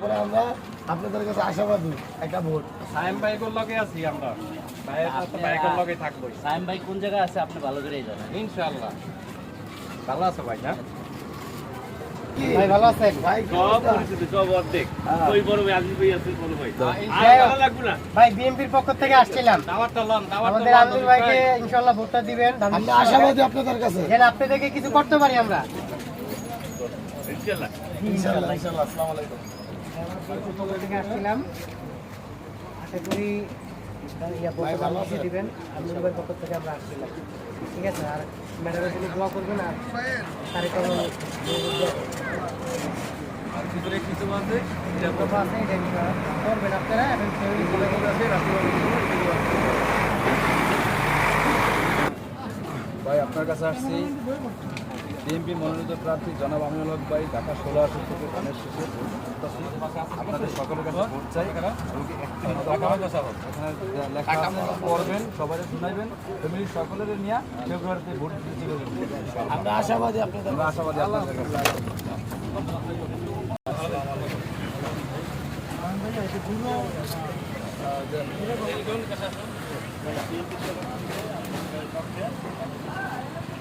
আমরা আপনাদের কাছে আশাবাদী একটা ভোট। সায়েম লগে আছি আমরা। ভাইয়ের লগে থাকবোই সাইম ভাই কোন জায়গায় আছে? আপনি ভালো করেই জানেন। ইনশাআল্লাহ। ভালো আছো ভাই না? ভাই ভালো আছেন? ভাই সব অবস্থা? সব অর্ধেক। হ্যাঁ। ওই বড় ভাই আজিজ ভাই আছে বড় ভাই? ভালো লাগবে না? ভাই বিএনপির পক্ষ থেকে আসছিলাম। দাওয়াতটা লন দাওয়াতটা আমাদের লন, ভাইকে ইনশাল্লাহ ভোটটা দিবেন। আমরা আশাবাদী আপনাদের কাছে। যেন আপনাদেরকে কিছু করতে পারি আমরা। ইনশাআল্লাহ। ইনশাআল্লাহ ইনশাআল্লাহ। আসসালামু আলাইকুম। আসছিলাম আশা করি ইয়া পক্ষ থেকে আমরা আসছিলাম ঠিক আছে আর ম্যাডামের জন্য দোয়া করবেন আর আর ভিতরে আছে ভাই, আপনার কাছে আসছি। বিএনপি মনোনীত প্রার্থী জনাব আমিনুল হক ভাই ঢাকা ষোলো আসন থেকে ধানের শেষে আপনাদের সকলের কাছে ভোট চাই। এখানে লেখা পড়বেন সবাই শুনাইবেন। ফ্যামিলির সকলের নিয়ে ফেব্রুয়ারিতে ভোট দিতে আমরা আশাবাদী আপনাদের আমরা আশাবাদী আপনাদের কাছে।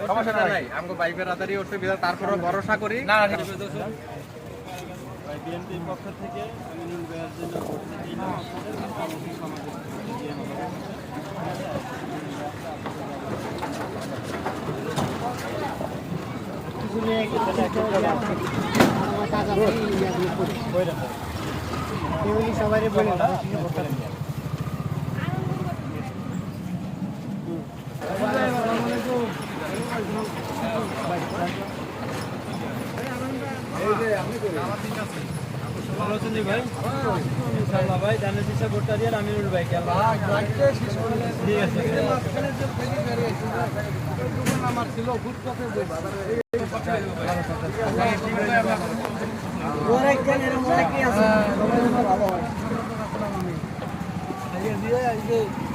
সমস্যা নাই আমাকে ভাই বেরাদারি উঠছে বিধায় তারপরে ভরসা করি। না বিএনপির পক্ষ থেকে জন্য সবাই বলে ভালো ভাই দিশা ভোটটা দিয়ে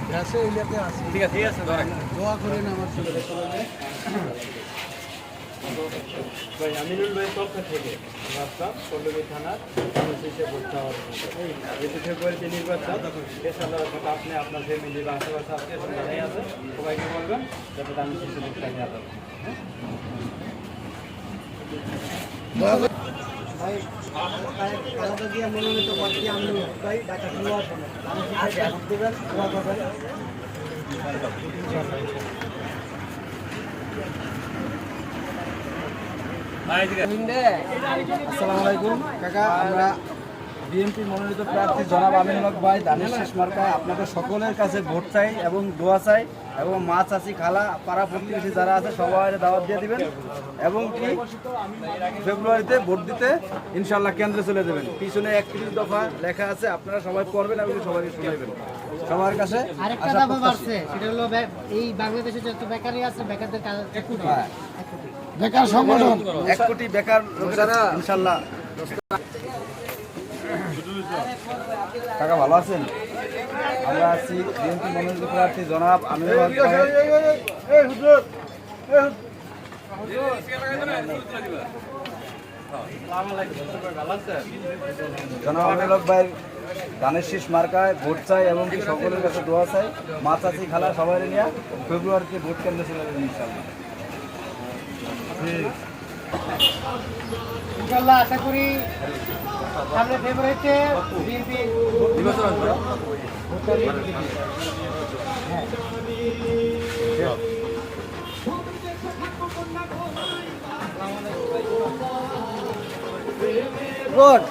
ভাই কে আল্লাহ ঠিক আছে। ঠিক আছে ঠিক আছে ধরেন। ভাই আমিনুল ভাইয়ের পক্ষ থেকে আমরা আসলাম পল্লবী থানার শেষে ভোটটা এতে ফেব্রুয়ারিতে নির্বাচন ইনশাআল্লাহ আপনি আপনার ফ্যামিলি বা আশেপাশে আত্মীয় যারাই আছে সবাইকে বলবেন যাতে আমি শেষে ভোটটা নিয়ে আসসালামু আলাইকুম কাকা আমরা বিএনপি মনোনীত প্রার্থী জনাব আমিনুল হক ভাই ধানের শেষ মার্কায় আপনাদের সকলের কাছে ভোট চাই এবং দোয়া চাই এবং মা চাষি খালা পাড়া প্রতিবেশী যারা আছে সবাই দাওয়াত দিয়ে দিবেন এবং কি ফেব্রুয়ারিতে ভোট দিতে ইনশাল্লাহ কেন্দ্রে চলে যাবেন। পিছনে একত্রিশ দফা লেখা আছে আপনারা সবাই পড়বেন এবং সবাইকে শুনাইবেন সবার কাছে আরেকটা আশা বাড়ছে সেটা হলো এই বাংলাদেশে যত বেকারি আছে বেকারদের কাজ এক কোটি। এক কোটি। বেকার সংগঠন। এক কোটি বেকার ইনশাল্লাহ কাকা ভালো আছেন? আমরা আছি বিএনপি মনোনীত প্রার্থী জনাব ভাই। জনাব আমিনুল হক ভাই ধানের শীষ মার্কায় ভোট চাই এবং কি সকলের কাছে দোয়া চাই। মা, চাচি, খালা সবাই নিয়ে ফেব্রুয়ারিতে ভোট কেন্দ্রে যাবেন ইনশাল্লাহ ইনশাল্লাহ আশা করি সামনে ফেব্রুয়ারিতে বিএনপি গুড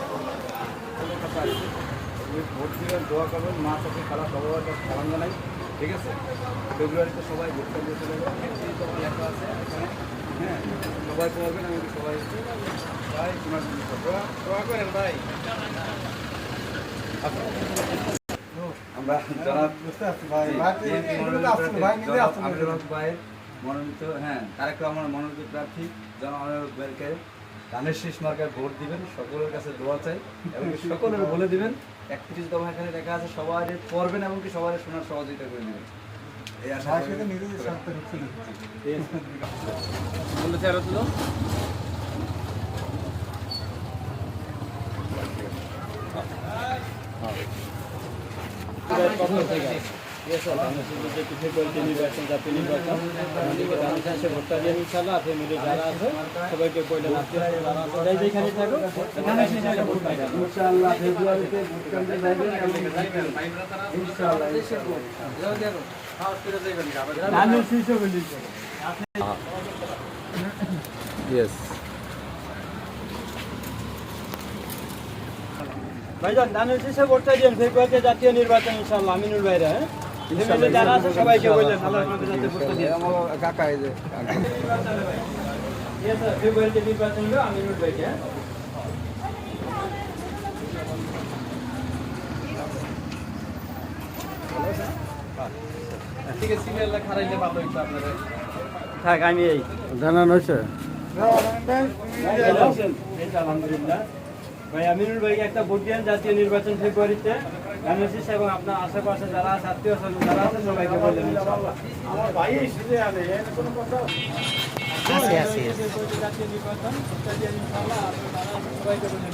ভোট দিবেন দোয়া করবেন মা চাষি খালা সবার কাছে সালাম জানাই ঠিক আছে? ফেব্রুয়ারিতে সবাই ভোট কেন্দ্রে চলে যাবে। দফা লেখা আছে এখানে সবাই আমি সবাই ভাই তোমার দোয়া করেন ভাই। আমরা মনোনীত হ্যাঁ তারেক রহমান মনোনীত প্রার্থী আমিনুল ধানের শীষ মার্কায় ভোট দিবেন সকলের কাছে দোয়া চাই এবং সকলের বলে দিবেন একত্রিশ দফা এখানে দেখা আছে সবাই পড়বেন এবং কি সবাই শোনার সহযোগিতা করে দিবেন এই আশা ভাই করি। না। ফেব্রুয়ারিতে নির্বাচন জাতীয় নির্বাচন আমাদেরকে দামি চাষে ভোটটা দিয়ে ইনশাল্লাহ ফ্যামিলি যারা আছে সবাইকে কইলেন আত্মীয় যাই যেখানে এখানে সেখানে ভোট পাই যাবে। ফেব্রুয়ারিতে ভোট কেন্দ্রে যাবেন এবং ইনশাআল্লাহ ধানের ভাইজান ধানের শীর্ষে ভোটটা দিন ফেব্রুয়ারিতে জাতীয় নির্বাচন ইনশাল্লাহ আমিনুল ভাইরা হ্যাঁ? ফ্যামিলি যারা আছে সবাইকে বললেন আল্লাহ রহমতে যাতে ভোটটা দিয়ে কাকা এই যে Yes, sir. ফেব্রুয়ারিতে নির্বাচন হলো আমিনুল ভাইকে হ্যাঁ? আপনাদের। থাক আমি এই। জানানো হয়েছে? আলহামদুলিল্লাহ। ভাই আমিনুল ভাইকে একটা ভোট দিয়েন জাতীয় নির্বাচন ফেব্রুয়ারিতে। জানিয়েছিস এবং আপনার আশেপাশে যারা আছে আত্মীয় স্বজন যারা আছে সবাইকে বললেন। আছে আছে জাতীয় নির্বাচন ভোটটা দিয়েন ইনশাআল্লাহ আর যারা আছে সবাইকে বললেন।